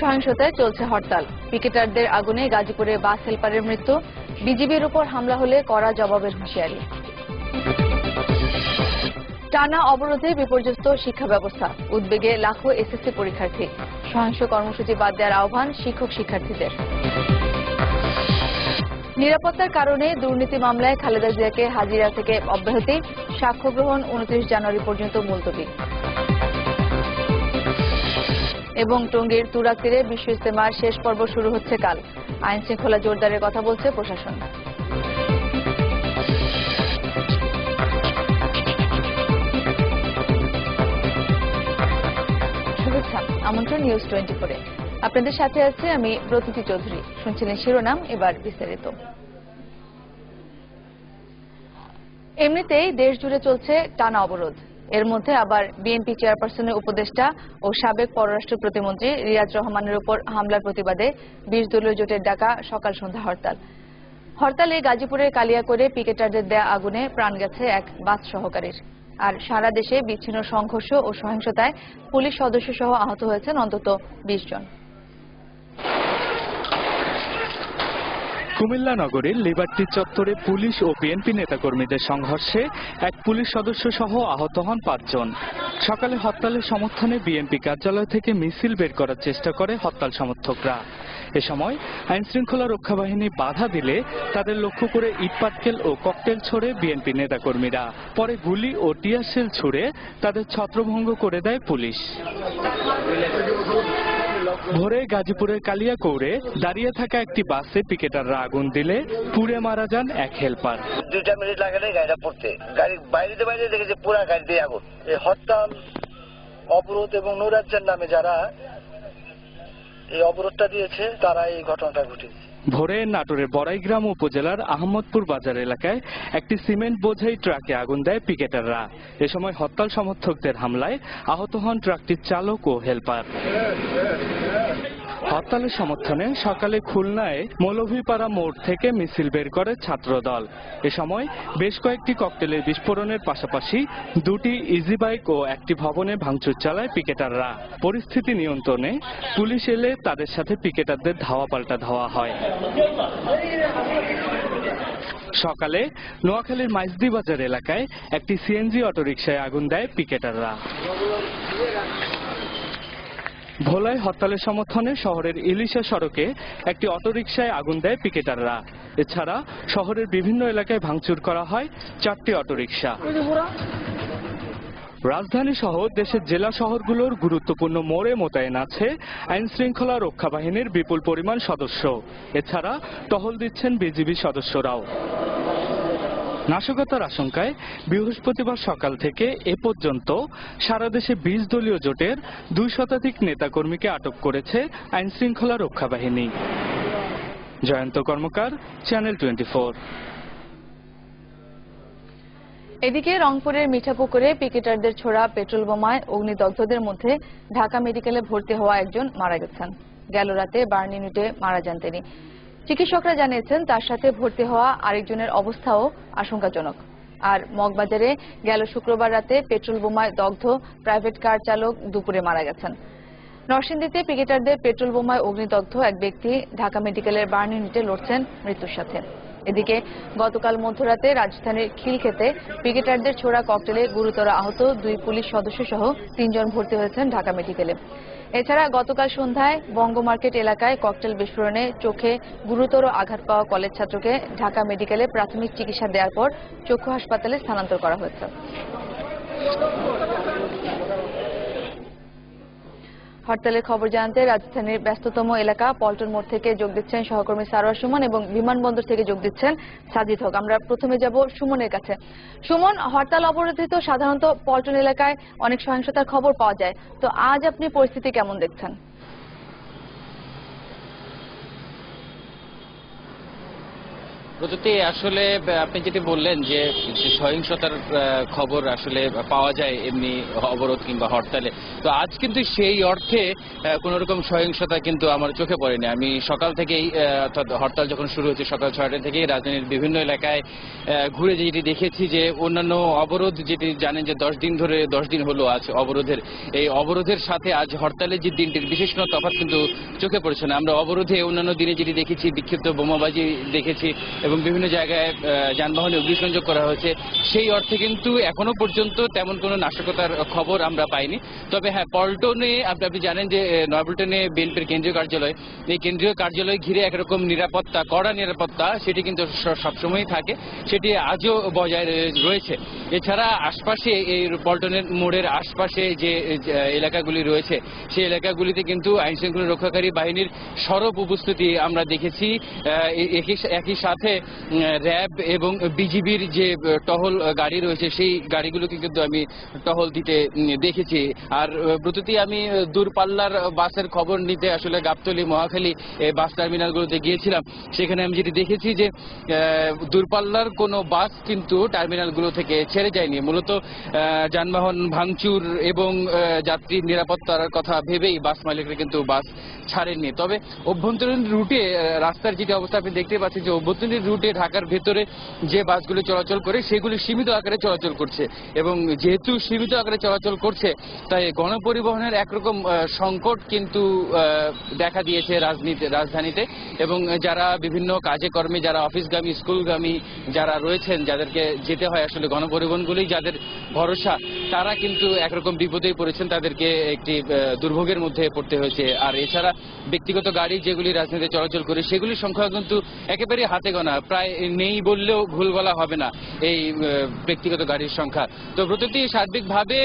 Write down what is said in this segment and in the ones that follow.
সহিংসতায় চলছে হরতাল। পিকেটারদের আগুনে গাজীপুরে বাস হেলপারের মৃত্যু। বিজিবির উপর হামলা হলে কড়া জবাবের হুঁশিয়ারি। টানা অবরোধে বিপর্যস্ত শিক্ষা ব্যবস্থা। উদ্বেগে লাখো এসএসসি পরীক্ষার্থী। সহিংস কর্মসূচি বাদ দেওয়ার আহ্বান শিক্ষক শিক্ষার্থীদের। নিরাপত্তার কারণে দুর্নীতি মামলায় খালেদা জিয়াকে হাজিরা থেকে অব্যাহতি। সাক্ষ্য গ্রহণ উনত্রিশ জানুয়ারি পর্যন্ত মুলতবি। এবং টঙ্গীর তুরাক তীরে বিশ্ব ইস্তেমার শেষ পর্ব শুরু হচ্ছে কাল। আইন শৃঙ্খলা জোরদারের কথা বলছে প্রশাসন। আমন্ত্রণ নিউজ টোয়েন্টি ফোরে আপনাদের সাথে আছে আমি প্রতীতি চৌধুরী। শুনছিলেন শিরোনাম, এবার বিস্তারিত। এমনিতেই দেশ জুড়ে চলছে টানা অবরোধ। এর মধ্যে আবার বিএনপি চেয়ারপারসনের উপদেষ্টা ও সাবেক পররাষ্ট্র প্রতিমন্ত্রী রিয়াজ রহমানের উপর হামলার প্রতিবাদে বিশ দলীয় জোটের ডাকা সকাল সন্ধ্যা হরতাল। হরতালে গাজীপুরের কালিয়াকৈরে পিকেটারদের দেয়া আগুনে প্রাণ গেছে এক বাস সহকারীর। আর সারা দেশে বিচ্ছিন্ন সংঘর্ষ ও সহিংসতায় পুলিশ সদস্য সহ আহত হয়েছেন অন্তত বিশ জন। কুমিল্লা নগরীর লিবার্টি চত্বরে পুলিশ ও বিএনপি নেতাকর্মীদের সংঘর্ষে এক পুলিশ সদস্য সহ আহত হন পাঁচজন। সকালে হরতালের সমর্থনে বিএনপি কার্যালয় থেকে মিছিল বের করার চেষ্টা করে হরতাল সমর্থকরা। এ সময় আইন শৃঙ্খলা রক্ষা বাহিনী বাধা দিলে তাদের লক্ষ্য করে ইটপাটকেল ও ককটেল ছড়ে বিএনপি নেতাকর্মীরা। পরে গুলি ও টিয়ারশেল ছুড়ে তাদের ছত্রভঙ্গ করে দেয় পুলিশ। ভোরে গাজীপুরের কালিয়াকৌড়ে দাঁড়িয়ে থাকা একটি বাসে পিকেটাররা আগুন দিলে পুড়ে মারা যান এক হেলপার। দুইটা মিনিট লাগালে গাড়িটা পড়তে গাড়ি বাইরে বাইরে দেখেছে পুরা গাড়ি দিয়ে আগুন। এই হরতাল অবরোধ এবং নৈরাজ্যের নামে যারা এই অবরোধটা দিয়েছে তারা এই ঘটনাটা ঘটেছে ভোরে নাটোরের বড়াইগ্রাম উপজেলার আহমদপুর বাজার এলাকায় একটি সিমেন্ট বোঝাই ট্রাকে আগুন দেয় পিকেটাররা। এ সময় হরতাল সমর্থকদের হামলায় আহত হন ট্রাকটির চালক ও হেলপার। হরতালের সমর্থনে সকালে খুলনায় মৌলভীপাড়া মোড় থেকে মিছিল বের করে ছাত্রদল। এ সময় বেশ কয়েকটি ককটেলের বিস্ফোরণের পাশাপাশি দুটি ইজি বাইক ও একটি ভবনে ভাঙচুর চালায় পিকেটাররা। পরিস্থিতি নিয়ন্ত্রণে পুলিশ এলে তাদের সাথে পিকেটারদের ধাওয়া পাল্টা ধাওয়া হয়। সকালে নোয়াখালীর মাইজদি বাজার এলাকায় একটি সিএনজি অটোরিকশায় আগুন দেয় পিকেটাররা। ভোলায় হরতালের সমর্থনে শহরের ইলিশা সড়কে একটি অটোরিকশায় আগুন দেয় পিকেটাররা। এছাড়া শহরের বিভিন্ন এলাকায় ভাঙচুর করা হয় চারটি অটোরিকশা। রাজধানী সহ দেশের জেলা শহরগুলোর গুরুত্বপূর্ণ মোড়ে মোতায়েন আছে আইন শৃঙ্খলা রক্ষা বাহিনীর বিপুল পরিমাণ সদস্য। এছাড়া টহল দিচ্ছেন বিজিবি সদস্যরাও। নাশকতার আশঙ্কায় বৃহস্পতিবার সকাল থেকে এ পর্যন্ত সারা দেশে বিশ দলীয় জোটের দুই শতাধিক নেতাকর্মীকে আটক করেছে আইন শৃঙ্খলা রক্ষা বাহিনী। জয়ন্ত কর্মকার চ্যানেল টোয়েন্টি এদিকে রংপুরের মিঠাপুকুরে পিকেটারদের ছোড়া পেট্রোল বোমায় অগ্নিদগ্ধদের মধ্যে ঢাকা মেডিকেলে ভর্তি হওয়া একজন মারা গেছেন। গেল রাতে বার্ন ইউনিটে মারা যান তিনি। চিকিৎসকরা জানিয়েছেন, তার সাথে ভর্তি হওয়া আরেকজনের অবস্থাও আশঙ্কাজনক। আর মগবাজারে গেল শুক্রবার রাতে পেট্রোল বোমায় দগ্ধ প্রাইভেট কার চালক দুপুরে মারা গেছেন। নরসিংদীতে পিকেটারদের পেট্রোল বোমায় অগ্নিদগ্ধ এক ব্যক্তি ঢাকা মেডিকেলের বার্ন ইউনিটে লড়ছেন মৃত্যুর সাথে। এদিকে গতকাল মধ্যরাতে রাজধানীর খিলক্ষেতে পিকেটারদের ছোড়া ককটেলে গুরুতর আহত দুই পুলিশ সদস্য সহ তিনজন ভর্তি হয়েছেন ঢাকা মেডিকেলে। এছাড়া গতকাল সন্ধ্যায় বঙ্গ মার্কেট এলাকায় ককটেল বিস্ফোরণে চোখে গুরুতর আঘাত পাওয়া কলেজ ছাত্রকে ঢাকা মেডিকেলে প্রাথমিক চিকিৎসা দেওয়ার পর চক্ষু হাসপাতালে স্থানান্তর করা হয়েছে। হরতালের খবর জানতে রাজধানীর ব্যস্ততম এলাকা পল্টন মোড় থেকে যোগ দিচ্ছেন সহকর্মী সারোয়ার সুমন এবং বিমানবন্দর থেকে যোগ দিচ্ছেন সাজিদ হক। আমরা প্রথমে যাব সুমনের কাছে। সুমন, হরতাল অবরোধিত সাধারণত পল্টন এলাকায় অনেক সহিংসতার খবর পাওয়া যায়। তো আজ আপনি পরিস্থিতি কেমন দেখছেন? প্রযুক্তি আসলে আপনি যেটি বললেন যে সহিংসতার খবর আসলে পাওয়া যায় এমনি অবরোধ কিংবা হরতালে। তো আজ কিন্তু সেই অর্থে কোন রকম সহিংসতা কিন্তু আমার চোখে পড়েনি। আমি সকাল থেকেই অর্থাৎ হরতাল যখন শুরু হয়েছে সকাল ছয়টা থেকেই রাজধানীর বিভিন্ন এলাকায় ঘুরে যেটি দেখেছি যে, অন্যান্য অবরোধ যেটি জানেন যে, দশ দিন ধরে, দশ দিন হলো আজ অবরোধের। এই অবরোধের সাথে আজ হরতালের যে দিনটির বিশেষ কোনো তফাৎ কিন্তু চোখে পড়ছে না। আমরা অবরোধে অন্যান্য দিনে যেটি দেখেছি, বিক্ষিপ্ত বোমাবাজি দেখেছি এবং বিভিন্ন জায়গায় যানবাহনে অগ্নিসংযোগ করা হয়েছে। সেই অর্থে কিন্তু এখনও পর্যন্ত তেমন কোনো নাশকতার খবর আমরা পাইনি। তবে হ্যাঁ পল্টনে আপনি আপনি জানেন যে নয়াপল্টনে বিএনপির কেন্দ্রীয় কার্যালয়, এই কেন্দ্রীয় কার্যালয় ঘিরে একরকম নিরাপত্তা, কড়া নিরাপত্তা, সেটি কিন্তু সবসময়ই থাকে। সেটি আজও বজায় রয়েছে। এছাড়া আশপাশে এই পল্টনের মোড়ের আশপাশে যে এলাকাগুলি রয়েছে, সেই এলাকাগুলিতে কিন্তু আইন শৃঙ্খলা রক্ষাকারী বাহিনীর সরব উপস্থিতি আমরা দেখেছি। একই সাথে র্যাব এবং বিজিবির যে টহল গাড়ি রয়েছে সেই গাড়িগুলোকে কিন্তু আমি টহল দিতে দেখেছি। আর ব্রততি আমি দূরপাল্লার বাসের খবর নিতে আসলে গাবতলী মহাখালী বাস টার্মিনালগুলোতে গিয়েছিলাম। সেখানে আমি যেটি দেখেছি যে দূরপাল্লার কোনো বাস কিন্তু টার্মিনালগুলো থেকে ছেড়ে যায়নি। মূলত যানবাহন ভাঙচুর এবং আহ, যাত্রী নিরাপত্তার কথা ভেবেই বাস মালিকরা কিন্তু বাস ছাড়েননি। তবে অভ্যন্তরীণ রুটে রাস্তার যেটি অবস্থা আপনি দেখতে পাচ্ছেন যে অভ্যন্তরীণ রুটে ঢাকার ভেতরে যে বাসগুলি চলাচল করে, সেগুলি সীমিত আকারে চলাচল করছে। এবং যেহেতু সীমিত আকারে চলাচল করছে, তাই গণপরিবহনের একরকম সংকট কিন্তু দেখা দিয়েছে রাজনীতি, রাজধানীতে। এবং যারা বিভিন্ন কাজে কর্মে, যারা অফিসগামী, স্কুলগামী যারা রয়েছেন, যাদেরকে যেতে হয় আসলে গণপরিবহনগুলি যাদের ভরসা, তারা কিন্তু একরকম বিপদেই পড়েছেন। তাদেরকে একটি দুর্ভোগের মধ্যে পড়তে হয়েছে। আর এছাড়া ব্যক্তিগত গাড়ি যেগুলি রাজনীতিতে চলাচল করে, সেগুলির সংখ্যা কিন্তু একেবারেই হাতে গোনা। প্রায় নেই বললেও ভুল বলা হবে না এই ব্যক্তিগত গাড়ির সংখ্যা। তো প্রতিটি সার্বিকভাবে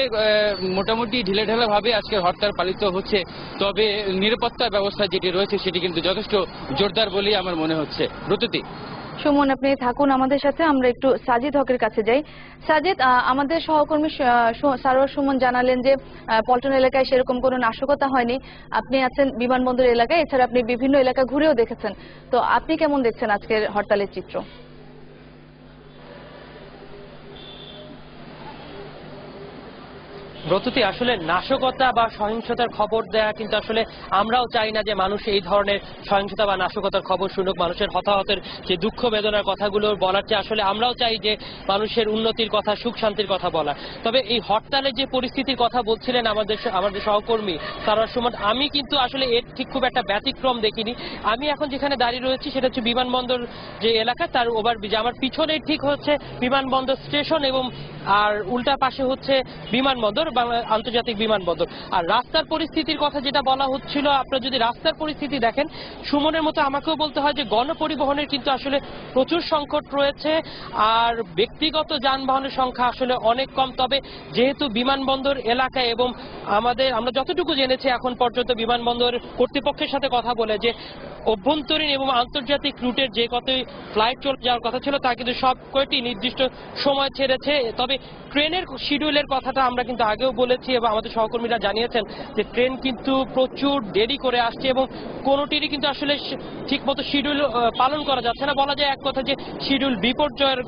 মোটামুটি ঢিলে ঢালা ভাবে আজকের হরতাল পালিত হচ্ছে। তবে নিরাপত্তা ব্যবস্থা যেটি রয়েছে সেটি কিন্তু যথেষ্ট জোরদার বলেই আমার মনে হচ্ছে। ব্রততি সুমন, আপনি থাকুন আমাদের সাথে, আমরা একটু সাজিদ হকের কাছে যাই। সাজিদ আমাদের সহকর্মী সারোয়ার সুমন জানালেন যে পল্টন এলাকায় সেরকম কোনো নাশকতা হয়নি। আপনি আছেন বিমানবন্দর এলাকায়, এছাড়া আপনি বিভিন্ন এলাকা ঘুরেও দেখেছেন। তো আপনি কেমন দেখছেন আজকের হরতালের চিত্র? ব্রততি আসলে নাশকতা বা সহিংসতার খবর দেয়া কিন্তু আসলে আমরাও চাই না যে মানুষ এই ধরনের সহিংসতা বা নাশকতার খবর শুনুক। মানুষের হতাহতের যে দুঃখ বেদনার কথাগুলো বলার চেয়ে আসলে আমরাও চাই যে মানুষের উন্নতির কথা, সুখ শান্তির কথা বলা। তবে এই হরতালের যে পরিস্থিতির কথা বলছিলেন আমাদের আমাদের সহকর্মী সারার সুমন, আমি কিন্তু আসলে এর ঠিক খুব একটা ব্যতিক্রম দেখিনি। আমি এখন যেখানে দাঁড়িয়ে রয়েছি সেটা হচ্ছে বিমানবন্দর যে এলাকা, তার ওভার ব্রিজ। আমার পিছনে ঠিক হচ্ছে বিমানবন্দর স্টেশন এবং আর উল্টা পাশে হচ্ছে বিমানবন্দর বাংলা আন্তর্জাতিক বিমানবন্দর। আর রাস্তার পরিস্থিতির কথা যেটা বলা হচ্ছিল, আপনারা যদি রাস্তার পরিস্থিতি দেখেন, সুমনের মতো আমাকেও বলতে হয় যে গণপরিবহনের কিন্তু আসলে প্রচুর সংকট রয়েছে, আর ব্যক্তিগত যানবাহনের সংখ্যা আসলে অনেক কম। তবে যেহেতু বিমানবন্দর এলাকায় এবং আমাদের, আমরা যতটুকু জেনেছি এখন পর্যন্ত বিমানবন্দর কর্তৃপক্ষের সাথে কথা বলে যে অভ্যন্তরীণ এবং আন্তর্জাতিক রুটের যে কতই ফ্লাইট চলে যাওয়ার কথা ছিল, তা কিন্তু সব কয়টি নির্দিষ্ট সময় ছেড়েছে। তবে ট্রেনের শিডিউলের কথাটা আমরা কিন্তু আগেও বলেছি এবং আমাদের সহকর্মীরা জানিয়েছেন যে ট্রেন কিন্তু প্রচুর দেরি করে আসছে এবং কোনোটিরই কিন্তু আসলে ঠিকমতো শিডিউল পালন করা যাচ্ছে না। বলা যায় এক কথা যে শিডিউল বিপর্যয়ের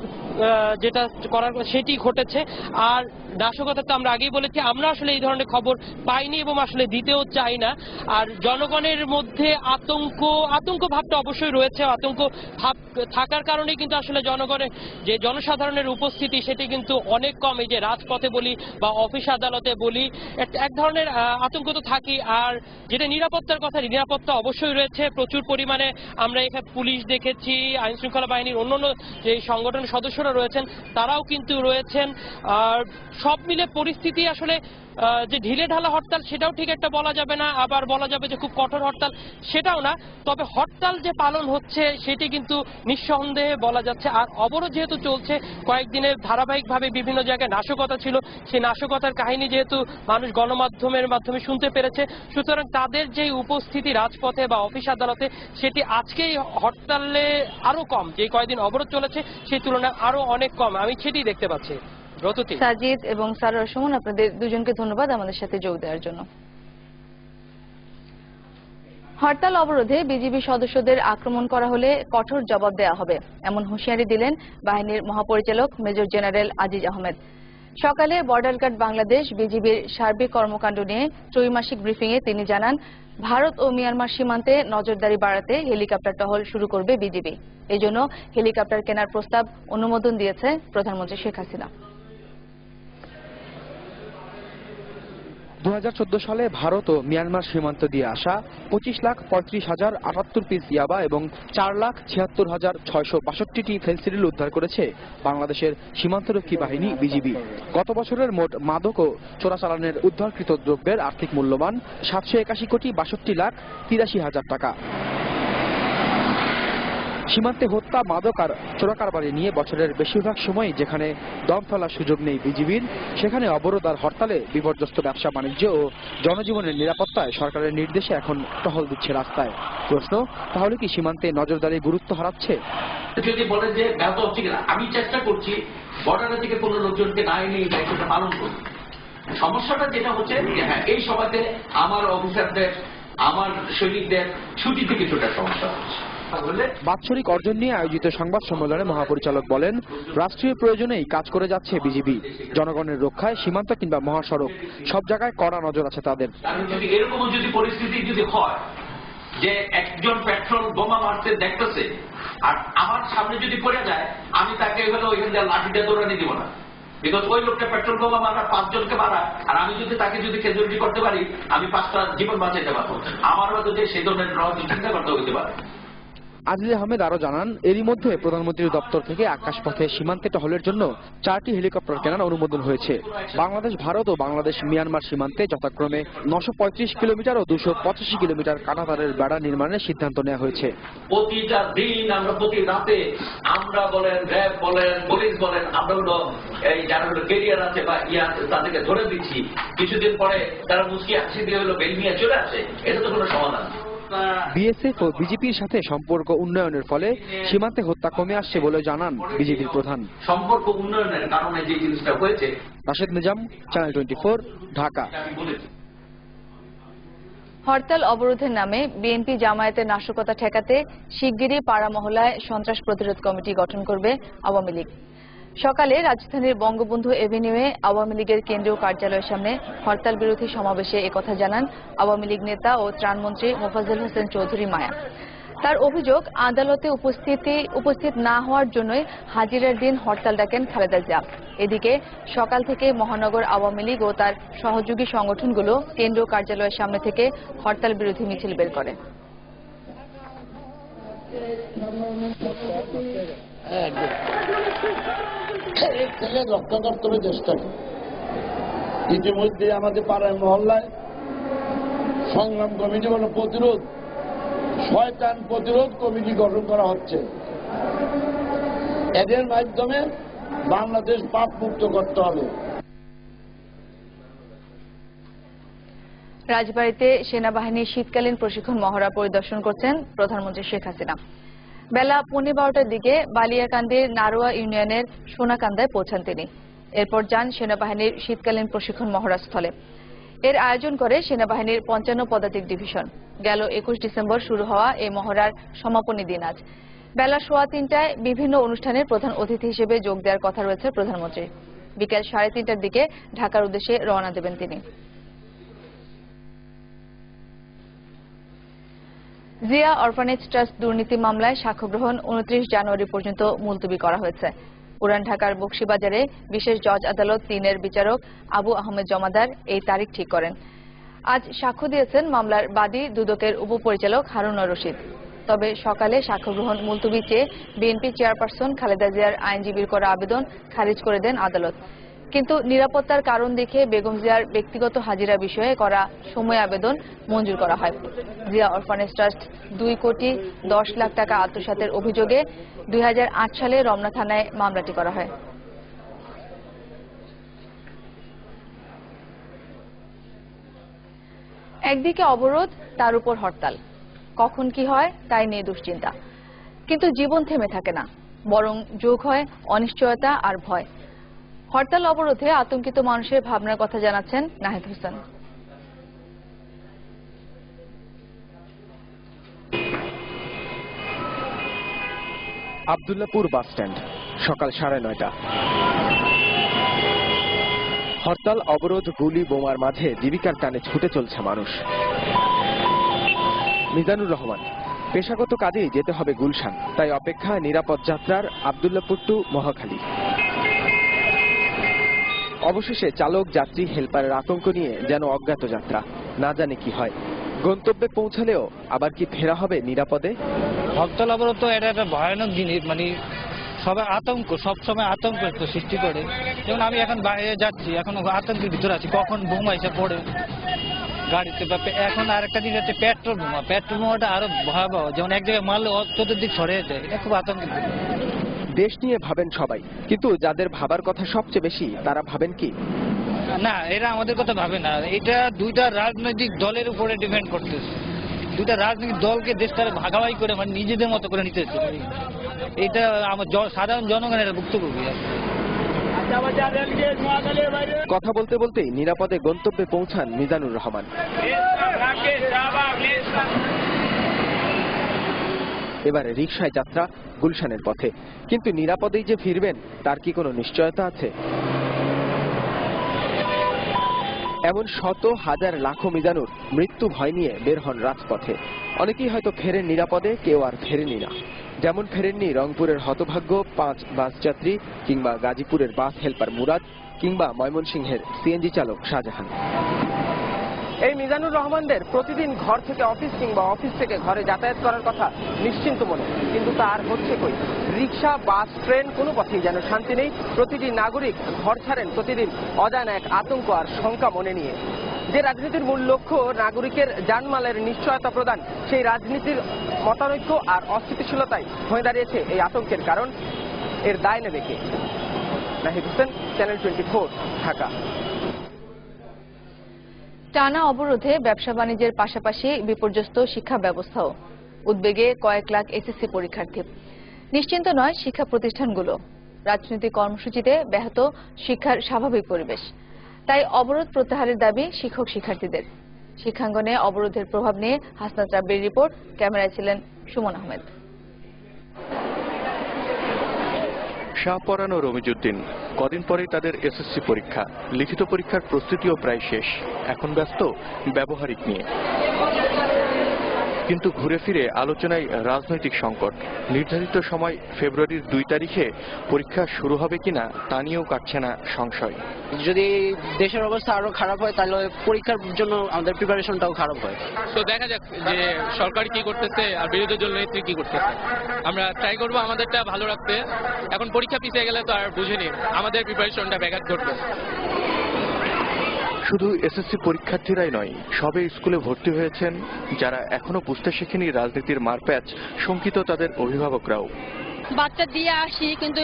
যেটা করার সেটি ঘটেছে। আর নাশকতা তো আমরা আগেই বলেছি, আমরা আসলে এই ধরনের খবর পাইনি এবং আসলে দিতেও চাই না। আর জনগণের মধ্যে আতঙ্ক আতঙ্ক ভাবটা অবশ্যই রয়েছে। আতঙ্ক ভাব থাকার কারণে কিন্তু আসলে জনগণের যে জনসাধারণের উপস্থিতি, সেটি কিন্তু অনেক কম। এই যে রাজপথে বলি বা অফিস আদালতে বলি, এক- ধরনের আতঙ্ক তো থাকি। আর যেটা নিরাপত্তার কথা, নিরাপত্তা অবশ্যই রয়েছে। প্রচুর পরিমাণে আমরা এখানে পুলিশ দেখেছি আইন শৃঙ্খলা বাহিনীর অন্যান্য যে সংগঠনের সদস্যরা রয়েছেন, তারাও কিন্তু রয়েছেন। আর সব মিলে পরিস্থিতি আসলে যে ঢিলে ঢালা হরতাল, সেটাও ঠিক একটা বলা যাবে না। আবার বলা যাবে যে খুব কঠোর হরতাল, সেটাও না। তবে হরতাল যে পালন হচ্ছে, সেটি কিন্তু নিঃসন্দেহে বলা যাচ্ছে। আর অবরোধ যেহেতু চলছে, কয়েকদিনের ধারাবাহিকভাবে বিভিন্ন জায়গায় নাশকতা ছিল। সেই নাশকতার কাহিনী যেহেতু মানুষ গণমাধ্যমের মাধ্যমে শুনতে পেরেছে, সুতরাং তাদের যে উপস্থিতি রাজপথে বা অফিস আদালতে, সেটি আজকেই হরতালে আরও কম। যে কয়েকদিন অবরোধ চলেছে, সেই তুলনায় আরও অনেক কম। আমি সেটি দেখতে পাচ্ছি। সাজিদ এবং সারোয়ার সুমন, আপনাদের দুজনকে ধন্যবাদ আমাদের সাথে যোগ দেওয়ার জন্য। হরতাল অবরোধে বিজিবি সদস্যদের আক্রমণ করা হলে কঠোর জবাব দেয়া হবে। এমন হুঁশিয়ারি দিলেন বাহিনীর মহাপরিচালক মেজর জেনারেল আজিজ আহমেদ। সকালে বর্ডার গার্ড বাংলাদেশ বিজিবির সার্বিক কর্মকাণ্ড নিয়ে ত্রৈমাসিক ব্রিফিংয়ে তিনি জানান, ভারত ও মিয়ানমার সীমান্তে নজরদারি বাড়াতে হেলিকপ্টার টহল শুরু করবে বিজিবি। এজন্য হেলিকপ্টার কেনার প্রস্তাব অনুমোদন দিয়েছে প্রধানমন্ত্রী শেখ হাসিনা। দু হাজার চোদ্দ সালে ভারত ও মিয়ানমার সীমান্ত দিয়ে আসা পঁচিশ লাখ পঁয়ত্রিশ হাজার আটাত্তর পিস ইয়াবা এবং চার লাখ ছিয়াত্তর হাজার ছয়শো বাষট্টিটি ফেন্সিডিল উদ্ধার করেছে বাংলাদেশের সীমান্তরক্ষী বাহিনী বিজিবি। গত বছরের মোট মাদক ও চোরাচালানের উদ্ধারকৃত দ্রব্যের আর্থিক মূল্যমান সাতশো একাশি কোটি বাষট্টি লাখ তিরাশি হাজার টাকা। সীমান্তে হত্যা, মাদক আর চোরাকারবারি নিয়ে বছরের বেশিরভাগ সময় যেখানে দম ফেলার সুযোগ নেই বিজিবির, সেখানে অবরোধ আর হরতালে বিপর্যস্ত ব্যবসা, বাণিজ্য ও জনজীবনের নিরাপত্তায় সরকারের নির্দেশে এখন টহল দিচ্ছে রাস্তায়। প্রশ্ন, তাহলে কি সীমান্তে নজরদারি গুরুত্ব হারাচ্ছে? যদি বলেন যে ব্যাহত হচ্ছে কিনা, আমি চেষ্টা করছি বর্ডারের থেকে কোনো লোকজনকে না এনে এই দায়িত্বটা পালন করুন সমস্যাটা যেটা হচ্ছে হ্যাঁ এই সভাতে আমার অফিসারদের আমার সৈনিকদের ছুটিতে কিছুটা সমস্যা হচ্ছে। বাৎসরিক অর্জন নিয়ে আয়োজিত সংবাদ সম্মেলনে মহাপরিচালক বলেন রাষ্ট্রীয় প্রয়োজনেই কাজ করে যাচ্ছে বিজিবি। জনগণের রক্ষায় সীমান্ত কিংবা মহাসড়ক সব জায়গায় কড়া নজর আছে তাদের। কারণ যদি পরিস্থিতি যদি হয় যে একজন পেট্রোল বোমা মারতে দেখতেছে আর আমার সামনে যদি পড়ে যায় আমি তাকে হলো ওইখান থেকে দিয়ে দৌড়ানি দিব না। বিকজ ওই লোকটা পেট্রোল বোমা মারা পাঁচজনকে মারা আর আমি যদি তাকে যদি ক্যাজুয়ালিটি করতে পারি আমি পাঁচটা জীবন বাঁচাইতে পারব। আমার হয়তো যে সেই ধরনের চিন্তা করতে হইতে পারে। আজিজ আহমেদ আরও জানান, এরই মধ্যে প্রধানমন্ত্রীর দপ্তর থেকে আকাশপথে সীমান্তে টহলের জন্য চারটি হেলিকপ্টার কেনার অনুমোদন হয়েছে। বাংলাদেশ, ভারত ও বাংলাদেশ মিয়ানমার সীমান্তে যথাক্রমে নশো কিলোমিটার ও দুশো কিলোমিটার কাঁটাতারের বেড়া নির্মাণের সিদ্ধান্ত নেওয়া হয়েছে। প্রতিটা দিন আমরা, প্রতি রাতে আমরা বলেন, র্যাব বলেন, পুলিশ বলেন, আমরা হলো এই যারা হলো কেরিয়ার আছে বা ইয়ে আছে, তাদেরকে ধরে দিচ্ছি। কিছুদিন পরে তারা মুসকি হাসি দিয়ে হলো বেল নিয়ে চলে আসে, এটা তো কোনো সমাধান। বিএসএফ ও বিজেপির সাথে সম্পর্ক উন্নয়নের ফলে সীমান্তে হত্যা কমে আসছে বলে জানান বিজেপির প্রধান। সম্পর্ক উন্নয়নের কারণে যে জিনিসটা হয়েছে রাশেদ নিজাম চ্যানেল টোয়েন্টি ঢাকা। হরতাল অবরোধের নামে বিএনপি জামায়াতের নাশকতা ঠেকাতে শিগগিরই পাড়া মহলায় সন্ত্রাস প্রতিরোধ কমিটি গঠন করবে আওয়ামী লীগ। সকালে রাজধানীর বঙ্গবন্ধু এভিনিউয়ে আওয়ামী লীগের কেন্দ্রীয় কার্যালয়ের সামনে হরতাল বিরোধী সমাবেশে একথা জানান আওয়ামী লীগ নেতা ও ত্রাণমন্ত্রী মোফাজ্জল হোসেন চৌধুরী মায়া। তার অভিযোগ, আদালতে উপস্থিতি, উপস্থিত না হওয়ার জন্যই হাজিরার দিন হরতাল ডাকেন খালেদা জিয়া। এদিকে, সকাল থেকে মহানগর আওয়ামী লীগ ও তার সহযোগী সংগঠনগুলো কেন্দ্রীয় কার্যালয়ের সামনে থেকে হরতাল বিরোধী মিছিল বের করে। এই রক্ষা করতে হবে ইতিমধ্যে আমাদের পাড়ায় মহল্লায় সংগ্রাম কমিটি বলে প্রতিরোধ, শয়তান প্রতিরোধ কমিটি গঠন করা হচ্ছে। এদের মাধ্যমে বাংলাদেশ পাপ মুক্ত করতে হবে। রাজবাড়ীতে সেনাবাহিনীর শীতকালীন প্রশিক্ষণ মহড়া পরিদর্শন করছেন প্রধানমন্ত্রী শেখ হাসিনা। বেলা পৌনে বারোটার দিকে বালিয়াকান্দির নারোয়া ইউনিয়নের সোনাকান্দায় পৌঁছান তিনি। এরপর যান সেনাবাহিনীর শীতকালীন প্রশিক্ষণ মহড়া স্থলে এর আয়োজন করে সেনাবাহিনীর পঞ্চান্ন পদাতিক ডিভিশন। গেল একুশ ডিসেম্বর শুরু হওয়া এই মহড়ার সমাপনী দিন আজ। বেলা সোয়া তিনটায় বিভিন্ন অনুষ্ঠানে প্রধান অতিথি হিসেবে যোগ দেওয়ার কথা রয়েছে প্রধানমন্ত্রী। বিকেল সাড়ে তিনটার দিকে ঢাকার উদ্দেশ্যে রওনা দেবেন তিনি। জিয়া অরফানেজ ট্রাস্ট দুর্নীতি মামলায় সাক্ষ্য গ্রহণ উনত্রিশ জানুয়ারি পর্যন্ত মুলতবি করা হয়েছে। পুরান ঢাকার বক্সিবাজারে বিশেষ জজ আদালত তিনের বিচারক আবু আহমেদ জমাদার এই তারিখ ঠিক করেন। আজ সাক্ষ্য দিয়েছেন মামলার বাদী দুদকের উপপরিচালক হারুন রশিদ। তবে সকালে সাক্ষ্য গ্রহণ মুলতবি চেয়ে বিএনপি চেয়ারপারসন খালেদা জিয়ার আইনজীবীর করা আবেদন খারিজ করে দেন আদালত। কিন্তু নিরাপত্তার কারণ দেখে বেগম জিয়ার ব্যক্তিগত হাজিরা বিষয়ে করা সময় আবেদন মঞ্জুর করা হয়। জিয়া অরফানেজ ট্রাস্ট দুই কোটি দশ লাখ টাকা আত্মসাতের অভিযোগে দুই হাজার আট সালে রমনা থানায় মামলাটি করা হয়। একদিকে অবরোধ, তার উপর হরতাল। কখন কি হয়, তাই নিয়ে দুশ্চিন্তা। কিন্তু জীবন থেমে থাকে না, বরং যোগ হয় অনিশ্চয়তা আর ভয়। হরতাল অবরোধে আতঙ্কিত মানুষের ভাবনার কথা জানাচ্ছেন নাহিদ হোসেন। আবদুল্লাপুর বাস স্ট্যান্ড, সকাল সাড়ে নয়টা। হরতাল, অবরোধ, গুলি, বোমার মাঝে জীবিকার টানে ছুটে চলছে মানুষ। মিজানুর রহমান, পেশাগত কাজেই যেতে হবে গুলশান, তাই অপেক্ষা নিরাপদ যাত্রার আবদুল্লাপুর টু মহাখালী। অবশেষে চালক, যাত্রী, হেলপারের আতঙ্ক নিয়ে যেন অজ্ঞাত যাত্রা। না জানে কি হয়। গন্তব্যে পৌঁছালেও আবার কি ফেরা হবে নিরাপদে? হরতাল অবরোধ তো, এটা একটা ভয়ানক জিনিস মানে সবাই আতঙ্ক, সবসময় আতঙ্ক সৃষ্টি করে। যেমন আমি এখন বাইরে যাচ্ছি, এখন আতঙ্কের ভিতরে আছি, কখন বোমা এসে পড়ে গাড়িতে বা এখন আর একটা জিনিস হচ্ছে পেট্রোল বোমা। পেট্রোল বোমাটা আরও ভয়াবহ, যেমন এক জায়গায় মারলে চতুর্দিক ছড়িয়ে যায়, এটা খুব আতঙ্কের। দেশ নিয়ে ভাবেন সবাই। কিন্তু যাদের ভাবার কথা সবচেয়ে বেশি তারা ভাবেন কি? না এরা আমাদের কথা ভাবে না। এটা দুইটা রাজনৈতিক দলের উপরে ডিপেন্ড করতেছে। দুইটা রাজনৈতিক দলকে দেশটারে ভাগাভাগি করে মানে নিজেদের মতো করে নিতেছে এটা আমার সাধারণ জনগণের ভুক্তভোগী কথা বলতে বলতেই নিরাপদে গন্তব্যে পৌঁছান মিজানুর রহমান। এবারে রিকশায় যাত্রা গুলশানের পথে। কিন্তু নিরাপদেই যে ফিরবেন, তার কি কোনো নিশ্চয়তা আছে? এমন শত হাজার লাখো মিজানুর মৃত্যু ভয় নিয়ে বের হন রাজপথে। অনেকেই হয়তো ফেরেন নিরাপদে, কেউ আর ফেরেনি না। যেমন ফেরেননি রংপুরের হতভাগ্য পাঁচ বাস যাত্রী কিংবা গাজীপুরের বাস হেল্পার মুরাদ কিংবা ময়মনসিংহের সিএনজি চালক শাহজাহান। এই মিজানুর রহমানদের প্রতিদিন ঘর থেকে অফিস কিংবা অফিস থেকে ঘরে যাতায়াত করার কথা নিশ্চিন্ত মনে। কিন্তু তার হচ্ছে কই? রিক্সা, বাস, ট্রেন কোনো পথেই যেন শান্তি নেই। প্রতিটি নাগরিক ঘর ছাড়েন প্রতিদিন অজানা এক আতঙ্ক আর শঙ্কা মনে নিয়ে। যে রাজনীতির মূল লক্ষ্য নাগরিকের জানমালের নিশ্চয়তা প্রদান, সেই রাজনীতির মতানৈক্য আর অস্থিতিশীলতায় হয়ে দাঁড়িয়েছে এই আতঙ্কের কারণ। এর দায় নেবে কে? Nahid Hossain, channel twenty Dhaka. টানা অবরোধে ব্যবসা বাণিজ্যের পাশাপাশি বিপর্যস্ত শিক্ষা ব্যবস্থাও। উদ্বেগে কয়েক লাখ এসএসসি পরীক্ষার্থী। নিশ্চিন্ত নয় শিক্ষা প্রতিষ্ঠানগুলো। রাজনৈতিক কর্মসূচিতে ব্যাহত শিক্ষার স্বাভাবিক পরিবেশ। তাই অবরোধ প্রত্যাহারের দাবি শিক্ষক শিক্ষার্থীদের। শিক্ষাঙ্গনে অবরোধের প্রভাব নিয়ে হাসনাত রাব্বির রিপোর্ট। ক্যামেরায় ছিলেন সুমন আহমেদ। শাহপরান ও রমিজুদ্দিন কদিন পরেই তাদের এসএসসি পরীক্ষা। লিখিত পরীক্ষার প্রস্তুতিও প্রায় শেষ। এখন ব্যস্ত ব্যবহারিক নিয়ে। কিন্তু ঘুরে ফিরে আলোচনায় রাজনৈতিক সংকট। নির্ধারিত সময় ফেব্রুয়ারির দুই তারিখে পরীক্ষা শুরু হবে কিনা তা নিয়েও কাটছে না সংশয়। যদি দেশের অবস্থা আরও খারাপ হয় তাহলে পরীক্ষার জন্য আমাদের প্রিপারেশনটাও খারাপ হয়। তো দেখা যাক যে সরকার কি করতেছে আর বিরোধী দল নেত্রী কি করতেছে। আমরা ট্রাই করব আমাদেরটা ভালো রাখতে। এখন পরীক্ষা পিছিয়ে গেলে তো আর বুঝিনি আমাদের প্রিপারেশনটা ব্যাঘাত করবে শুধু এসএসসি পরীক্ষার্থীরাই নয় সবে স্কুলে ভর্তি হয়েছেন যারা এখনও বুঝতে শেখেনি রাজনীতির মারপ্যাচ শঙ্কিত তাদের অভিভাবকরাও। বাচ্চা দিয়ে আসি কিন্তু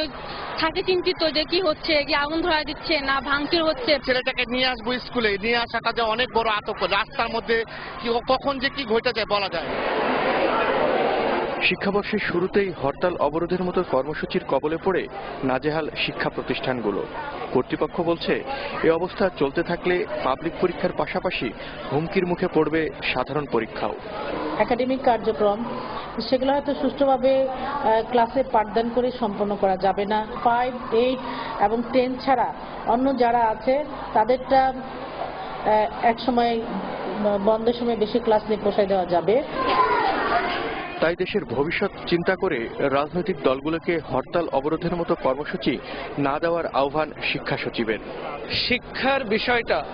থাকে চিন্তিত যে কি হচ্ছে কি আগুন ধরা দিচ্ছে না ভাঙচুর হচ্ছে। ছেলেটাকে নিয়ে আসব স্কুলে নিয়ে আসাটা যে অনেক বড় আতঙ্ক। রাস্তার মধ্যে কি কখন যে কি ঘটে যায় বলা যায় শিক্ষাবর্ষের শুরুতেই হরতাল অবরোধের মতো কর্মসূচির কবলে পড়ে নাজেহাল শিক্ষা প্রতিষ্ঠানগুলো। কর্তৃপক্ষ বলছে, এ অবস্থা চলতে থাকলে পাবলিক পরীক্ষার পাশাপাশি হুমকির মুখে পড়বে সাধারণ পরীক্ষাও। একাডেমিক কার্যক্রম, সেগুলো হয়তো সুষ্ঠুভাবে ক্লাসে পাঠদান করে সম্পন্ন করা যাবে না। ফাইভ এইট এবং টেন ছাড়া অন্য যারা আছে, তাদেরটা এক সময়, বন্ধের সময় বেশি ক্লাস নিয়ে পোষায় দেওয়া যাবে। তাই দেশের ভবিষ্যৎ চিন্তা করে রাজনৈতিক দলগুলোকে হরতাল অবরোধের মতো কর্মসূচি না দেওয়ার আহ্বান শিক্ষা সচিবের। শিক্ষার বিষয়টা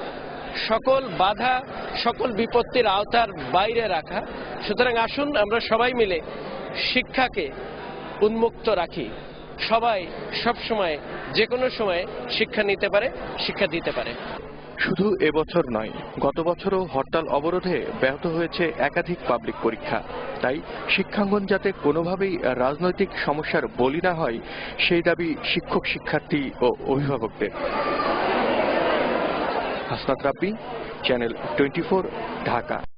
সকল বাধা, সকল বিপত্তির আওতার বাইরে রাখা। সুতরাং আসুন আমরা সবাই মিলে শিক্ষাকে উন্মুক্ত রাখি। সবাই সব সময় যে কোনো সময় শিক্ষা নিতে পারে, শিক্ষা দিতে পারে। শুধু এবছর নয়, গত বছরও হরতাল অবরোধে ব্যাহত হয়েছে একাধিক পাবলিক পরীক্ষা। তাই শিক্ষাঙ্গন যাতে কোনোভাবেই রাজনৈতিক সমস্যার বলি না হয়, সেই দাবি শিক্ষক শিক্ষার্থী ও অভিভাবকদের। Hasnat Rabbi, channel twenty Dhaka.